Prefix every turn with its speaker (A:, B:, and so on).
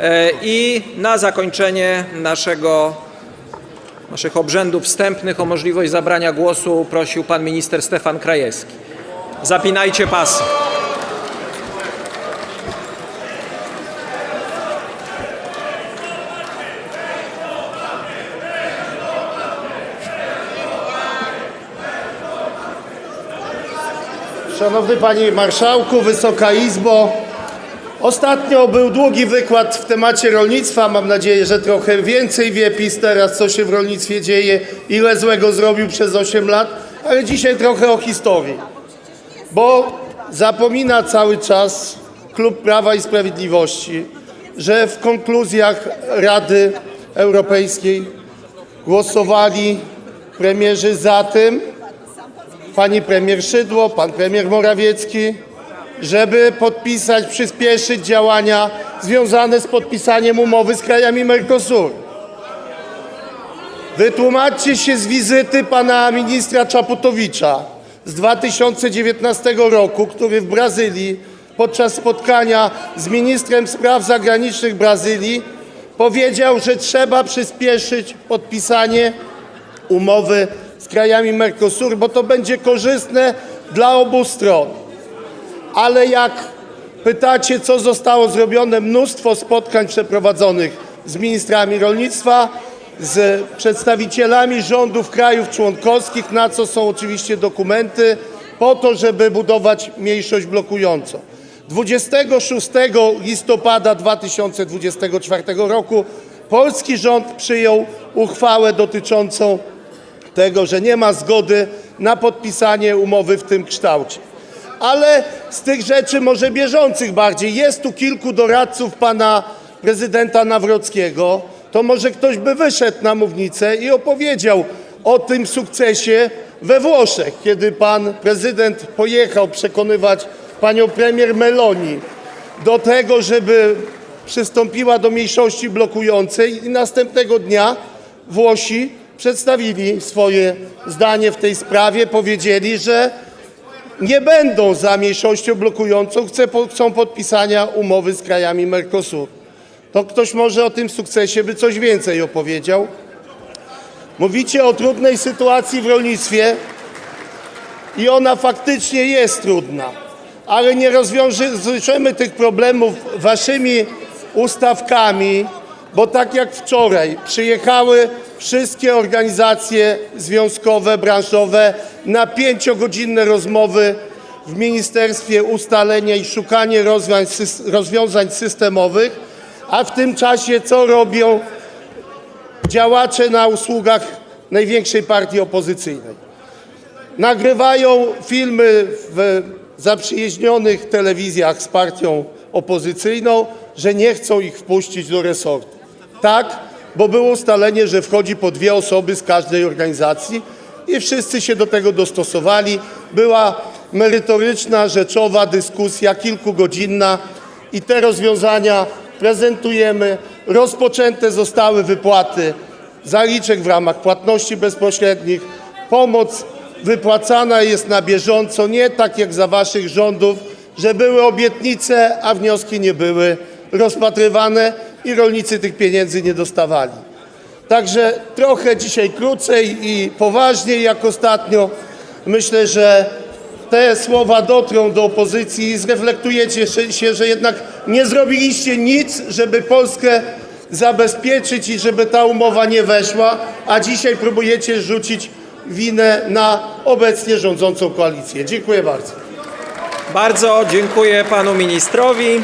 A: E, I na zakończenie naszego, naszych obrzędów wstępnych o możliwość zabrania głosu prosił pan minister Stefan Krajewski. Zapinajcie pasy.
B: Szanowny Panie Marszałku, Wysoka Izbo. Ostatnio był długi wykład w temacie rolnictwa. Mam nadzieję, że trochę więcej wie PiS teraz, co się w rolnictwie dzieje, ile złego zrobił przez 8 lat, ale dzisiaj trochę o historii. Bo zapomina cały czas Klub Prawa i Sprawiedliwości, że w konkluzjach Rady Europejskiej głosowali premierzy za tym, pani premier Szydło, pan premier Morawiecki, żeby podpisać, przyspieszyć działania związane z podpisaniem umowy z krajami Mercosur. Wytłumaczcie się z wizyty pana ministra Czaputowicza z 2019 roku, który w Brazylii podczas spotkania z ministrem spraw zagranicznych Brazylii powiedział, że trzeba przyspieszyć podpisanie umowy z krajami Mercosur, bo to będzie korzystne dla obu stron. Ale jak pytacie, co zostało zrobione, mnóstwo spotkań przeprowadzonych z ministrami rolnictwa, z przedstawicielami rządów krajów członkowskich, na co są oczywiście dokumenty, po to, żeby budować mniejszość blokującą. 26 listopada 2024 roku polski rząd przyjął uchwałę dotyczącą tego, że nie ma zgody na podpisanie umowy w tym kształcie. Ale z tych rzeczy może bieżących bardziej, jest tu kilku doradców pana prezydenta Nawrockiego, to może ktoś by wyszedł na mównicę i opowiedział o tym sukcesie we Włoszech, kiedy pan prezydent pojechał przekonywać panią premier Meloni do tego, żeby przystąpiła do mniejszości blokującej i następnego dnia Włosi przedstawili swoje zdanie w tej sprawie, powiedzieli, że nie będą za mniejszością blokującą, chcą podpisania umowy z krajami Mercosur. To ktoś może o tym sukcesie by coś więcej opowiedział. Mówicie o trudnej sytuacji w rolnictwie i ona faktycznie jest trudna, ale nie rozwiążemy tych problemów waszymi ustawkami, bo tak jak wczoraj przyjechały wszystkie organizacje związkowe, branżowe na pięciogodzinne rozmowy w ministerstwie ustalenia i szukanie rozwiązań, sys- rozwiązań systemowych, a w tym czasie co robią działacze na usługach największej partii opozycyjnej? nagrywają filmy w zaprzyjaźnionych telewizjach z partią opozycyjną, że nie chcą ich wpuścić do resortu. Tak, bo było ustalenie, że wchodzi po dwie osoby z każdej organizacji i wszyscy się do tego dostosowali. Była merytoryczna, rzeczowa dyskusja, kilkugodzinna i te rozwiązania prezentujemy. Rozpoczęte zostały wypłaty zaliczek w ramach płatności bezpośrednich. Pomoc wypłacana jest na bieżąco, nie tak jak za waszych rządów, że były obietnice, a wnioski nie były rozpatrywane i rolnicy tych pieniędzy nie dostawali. Także trochę dzisiaj krócej i poważniej jak ostatnio. Myślę, że te słowa dotrą do opozycji i zreflektujecie się- że jednak nie zrobiliście nic, żeby Polskę zabezpieczyć i żeby ta umowa nie weszła, a dzisiaj próbujecie rzucić winę na obecnie rządzącą koalicję. Dziękuję bardzo.
A: Bardzo dziękuję panu ministrowi.